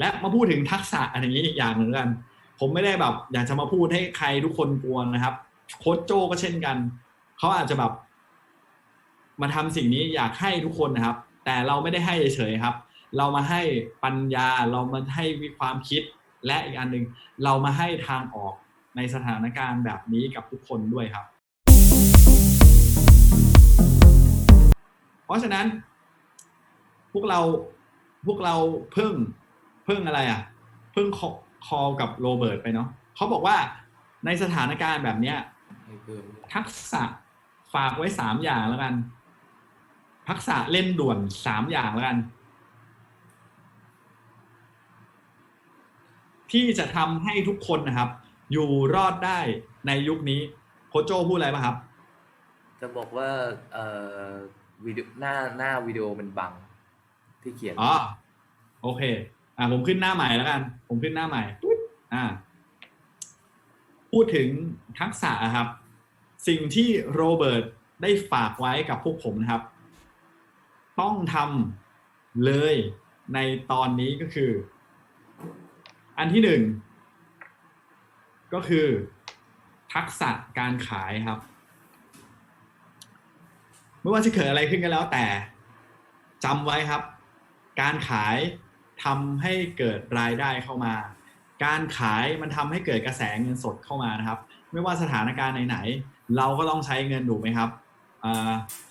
และมาพูดถึงทักษะอันนี้อีกอย่างหนึ่งกัน ผมไม่ได้แบบอยากจะมาพูดให้ใครทุกคนกลัวนะครับ โค้ชโจก็เช่นกัน เขาอาจจะแบบ มาทำสิ่งนี้อยากให้ทุกคนนะครับ แต่เราไม่ได้ให้เฉยๆครับ เรามาให้ปัญญาเรามาให้วิความคิด และอีกอันหนึ่งเรามาให้ทางออกในสถานการณ์แบบนี้กับทุกคนด้วยครับ เพราะฉะนั้น พวกเราพวกเราเพิ่ง พิ่งอะไรอะเพิ่งคอลกับโรเบิร์ตไปเนาะเขาบอกว่าในสถานการณ์แบบเนี้ยให้เพิ่มทักษะฝากไว้สามอย่างแล้วกัน ทักษะเล่นด่วนสามอย่างแล้วกัน ที่จะทำให้ทุกคนนะครับ อยู่รอดได้ในยุคนี้โคชโจพูดอะไรป่ะครับ จะบอกว่าเอ่อวิดีโอหน้าหน้าวิดีโอมันบังที่เขียนอ๋อโอเค อ่าผมขึ้นหน้าใหม่แล้วกัน ผมขึ้นหน้าใหม่ตุ๊ดอ่า พูดถึงทักษะครับ สิ่งที่โรเบิร์ตได้ฝากไว้กับพวกผมนะครับ ต้องทำเลยในตอนนี้ก็คือ อันที่หนึ่งก็คือ ทักษะการขายครับไม่ว่าจะเกิดอะไรขึ้นก็แล้วแต่จำไว้ครับ การขาย ทำให้เกิดรายได้เข้ามา การขายมันทำให้เกิดกระแสเงินสดเข้ามานะครับ ไม่ว่าสถานการณ์ไหนๆเราก็ต้องใช้เงินถูกไหมครับ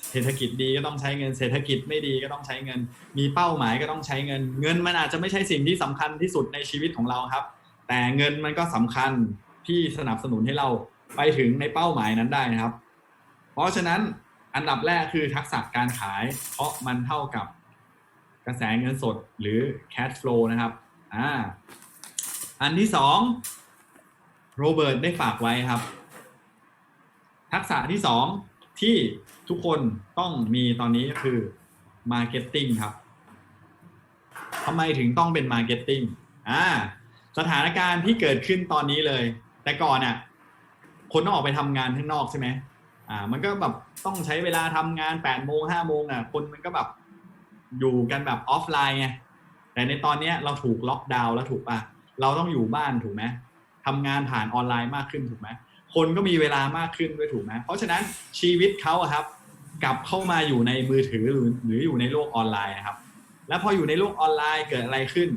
เศรษฐกิจดีก็ต้องใช้เงินเศรษฐกิจไม่ดีก็ต้องใช้เงิน มีเป้าหมายก็ต้องใช้เงิน เงินมันอาจจะไม่ใช่สิ่งที่สำคัญที่สุดในชีวิตของเราครับ แต่เงินมันก็สำคัญที่สนับสนุนให้เราไปถึงในเป้าหมายนั้นได้นะครับ เพราะฉะนั้นอันดับแรกคือทักษะการขาย เพราะมันเท่ากับ ระแสเงินสดหรือ cash flow นะครับอ่าอันที่สองโรเบิร์ตได้ฝากไว้ครับ ทักษะที่สองที่ทุกคนต้องมีตอนนี้ก็คือ marketing ครับทำไมถึงต้องเป็น marketing อ่าสถานการณ์ที่เกิดขึ้นตอนนี้เลย แต่ก่อนอะคนต้องออกไปทำงานข้างนอกใช่ไหมอ่า มันก็แบบต้องใช้เวลาทำงานแปดโมงห้าโมงอะ คนมันก็แบบ อยู่กันแบบออฟไลน์ไงแต่ในตอนนี้เราถูกล็อกดาวน์แล้วถูกปะเราต้องอยู่บ้านถูกไหมทำงานผ่านออนไลน์มากขึ้นถูกไหมคนก็มีเวลามากขึ้นด้วยถูกไหมเพราะฉะนั้นชีวิตเขาอะครับ กลับเข้ามาอยู่ในมือถือหรือหรืออยู่ในโลกออนไลน์นะครับ แล้วพออยู่ในโลกออนไลน์เกิดอะไรขึ้น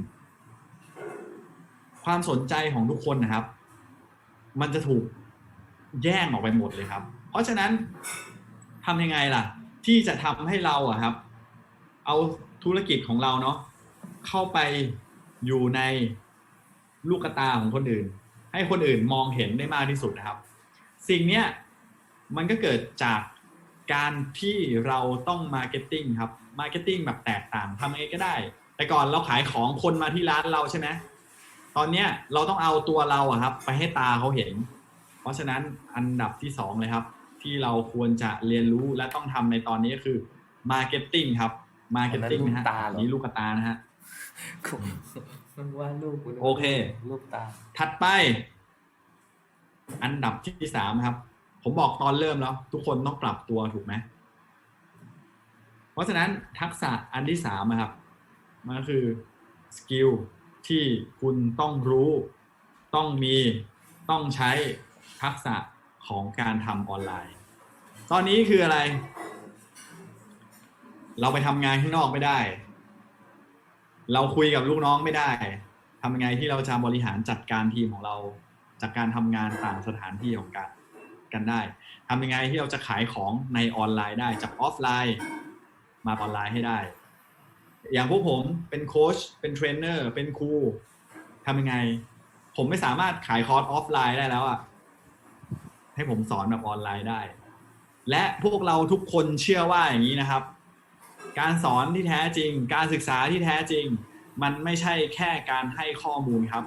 ความสนใจของทุกคนนะครับ มันจะถูกแย่งออกไปหมดเลยครับ เพราะฉะนั้นทำยังไงล่ะ ที่จะทำให้เราอะครับ เอาธุรกิจของเราเนาะเข้าไปอยู่ในลูกตาของคนอื่น ให้คนอื่นมองเห็นได้มากที่สุดนะครับ สิ่งเนี้ยมันก็เกิดจากการที่เราต้องมาร์เก็ตติ้งครับมาร์เก็ตติ้งแบบแตกต่างทำยังไงก็ได้ แต่ก่อนเราขายของคนมาที่ร้านเราใช่ไหมตอนเนี้ยเราต้องเอาตัวเราอะครับ ไปให้ตาเขาเห็น เพราะฉะนั้นอันดับที่สองเลยครับ ที่เราควรจะเรียนรู้และต้องทำในตอนนี้ก็คือมาร์เก็ตติ้งครับ มาร์เก็ตติ้งนะฮะตาเหรอนี่ลูกตานะฮะมันว่าลูกกูนึกโอเค ลูกตา ถัดไป อันดับที่สามครับ ผมบอกตอนเริ่มแล้ว ทุกคนต้องปรับตัวถูกไหมเพราะฉะนั้นทักษะอันที่สามอะครับมันก็คือสกิลที่คุณต้องรู้ ต้องมีต้องใช้ทักษะของการทำออนไลน์ ตอนนี้คืออะไร เราไปทำงานข้างนอกไม่ได้ เราคุยกับลูกน้องไม่ได้ทำยังไงที่เราจะบริหารจัดการทีมของเรา จากการทำงานต่างสถานที่ของกันกันได้ทำยังไงที่เราจะขายของในออนไลน์ได้จากออฟไลน์ มาออนไลน์ให้ได้ อย่างพวกผมเป็นโค้ชเป็นเทรนเนอร์เป็นครูทำยังไง ผมไม่สามารถขายคอร์สออฟไลน์ได้แล้วอะให้ผมสอนแบบออนไลน์ได้ และพวกเราทุกคนเชื่อว่าอย่างนี้นะครับ การสอนที่แท้จริง การศึกษาที่แท้จริง มันไม่ใช่แค่การให้ข้อมูลครับ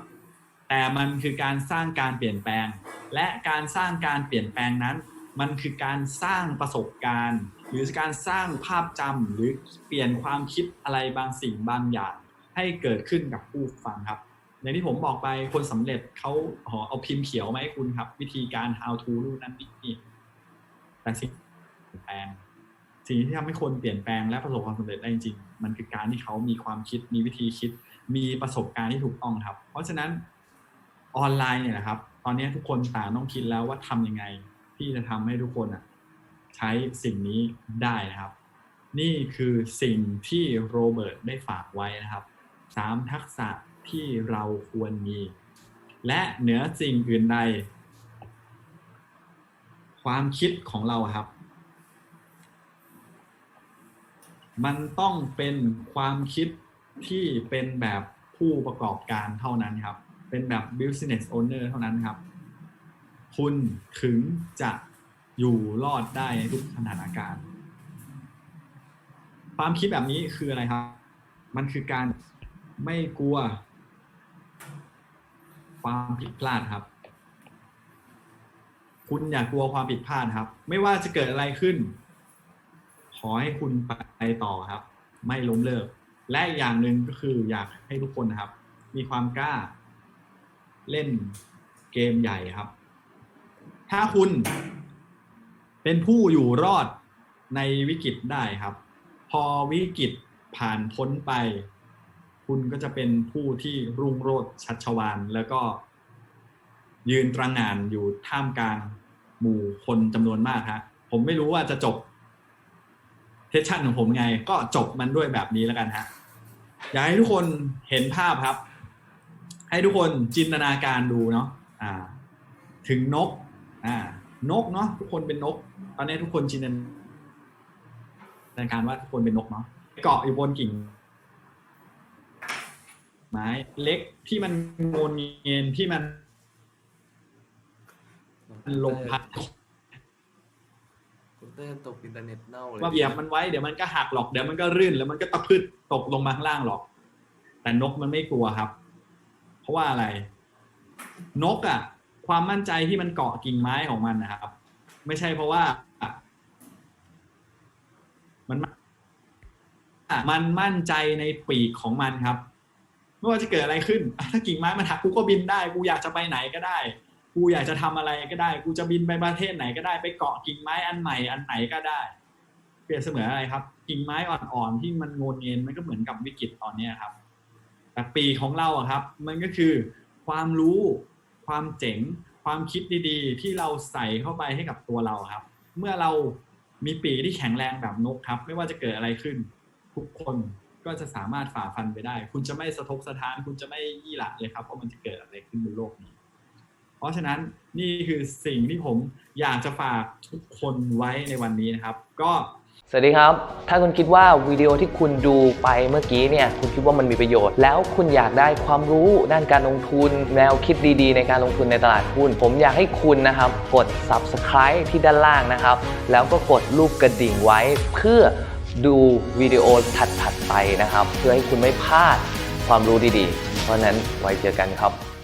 แต่มันคือการสร้างการเปลี่ยนแปลง และการสร้างการเปลี่ยนแปลงนั้น มันคือการสร้างประสบการณ์ หรือการสร้างภาพจำหรือเปลี่ยนความคิดอะไรบางสิ่งบางอย่าง ให้เกิดขึ้นกับผู้ฟังครับอย่างที่ผมบอกไปคนสำเร็จเขาขอเอาพิมพ์เขียวมาให้คุณครับ วิธีการ how to รูปนั้นนี่แต่สิ่งแปลง สิ่งที่ทำให้คนเปลี่ยนแปลงและประสบความสำเร็จได้จริงๆมันคือการที่เขามีความคิด มีวิธีคิด มีประสบการณ์ที่ถูกต้องครับ เพราะฉะนั้นออนไลน์เนี่ยนะครับ ตอนนี้ทุกคนต่างต้องคิดแล้วว่าทำยังไงที่จะทำให้ทุกคนอะใช้สิ่งนี้ได้นะครับ นี่คือสิ่งที่โรเบิร์ตได้ฝากไว้นะครับสามทักษะที่เราควรมี และเหนือสิ่งอื่นใด ความคิดของเราครับ มันต้องเป็นความคิดที่เป็นแบบผู้ประกอบการเท่านั้นครับ เป็นแบบ business owner เท่านั้นครับ คุณถึงจะอยู่รอดได้ในทุกสถานการณ์ ความคิดแบบนี้คืออะไรครับ มันคือการไม่กลัว ความผิดพลาดครับ คุณอย่ากลัวความผิดพลาดครับ ไม่ว่าจะเกิดอะไรขึ้น ขอให้คุณไปต่อครับ ไม่ล้มเลิก และอย่างหนึ่งก็คืออยากให้ทุกคนนะครับ มีความกล้า เล่นเกมใหญ่ครับ ถ้าคุณเป็นผู้อยู่รอดในวิกฤตได้ครับ พอวิกฤตผ่านพ้นไป คุณก็จะเป็นผู้ที่รุ่งโรจน์ชัชวานแล้วก็ยืนตระหง่านอยู่ท่ามกลางหมู่คนจำนวนมากฮะผมไม่รู้ว่าจะจบ เทสชั่นของผมไง ก็จบมันด้วยแบบนี้แล้วกันฮะอยากให้ทุกคนเห็นภาพครับ ให้ทุกคนจินตนาการดูเนาะอ่า ถึงนก อ่า นกเนาะทุกคนเป็นนก ตอนนี้ทุกคนจินตนาการว่าทุกคนเป็นนกเนาะเกาะอยู่บนกิ่งไม้เล็กที่มันโงนเงียนที่มันลมพัด เต้นตกอินเทอร์เน็ตเน่าเลยว่าเหยียบมันไว้เดี๋ยวมันก็หักหรอกเดี๋ยวมันก็รื่นแล้วมันก็ตะพืดตกลงมาข้างล่างหรอก แต่นกมันไม่กลัวครับ เพราะว่าอะไร นกอะความมั่นใจที่มันเกาะกิ่งไม้ของมันนะครับ ไม่ใช่เพราะว่า มันมันมั่นใจในปีกของมันครับไม่ว่าจะเกิดอะไรขึ้น ถ้ากิ่งไม้มันหักกูก็บินได้ กูอยากจะไปไหนก็ได้ กูอยากจะทำอะไรก็ได้ กูจะบินไปประเทศไหนก็ได้ไปเกาะกิ่งไม้อันใหม่อันไหนก็ได้ เปรียบเสมือนอะไรครับ กิ่งไม้อ่อนๆที่มันโงนเงินมันก็เหมือนกับวิกฤตตอนนี้ครับแต่ปีของเราอะครับ มันก็คือความรู้ ความเจ๋ง ความคิดดีๆ ที่เราใส่เข้าไปให้กับตัวเราครับ เมื่อเรามีปีที่แข็งแรงแบบนกครับ ไม่ว่าจะเกิดอะไรขึ้น ทุกคนก็จะสามารถฝ่าฟันไปได้ คุณจะไม่สะทกสะท้าน คุณจะไม่ยี่หละเลยครับว่ามันจะเกิดอะไรขึ้นบนโลกนี้ ราะฉะนั้นนี่คือสิ่งที่ผมอยากจะฝากทุกคนไว้ในวันนี้นะครับ ก็สวัสดีครับ ถ้าคุณคิดว่าวิดีโอที่คุณดูไปเมื่อกี้เนี่ย คุณคิดว่ามันมีประโยชน์ แล้วคุณอยากได้ความรู้ด้านการลงทุน แนวคิดดีๆ ในการลงทุนในตลาดหุ้น ผมอยากให้คุณนะครับ กด subscribe ที่ด้านล่างนะครับ แล้วก็กดรูปกระดิ่งไว้เพื่อดูวิดีโอถัดๆไปนะครับ เพื่อให้คุณไม่พลาดความรู้ดีๆ เพราะฉะนั้นไว้เจอกันครับ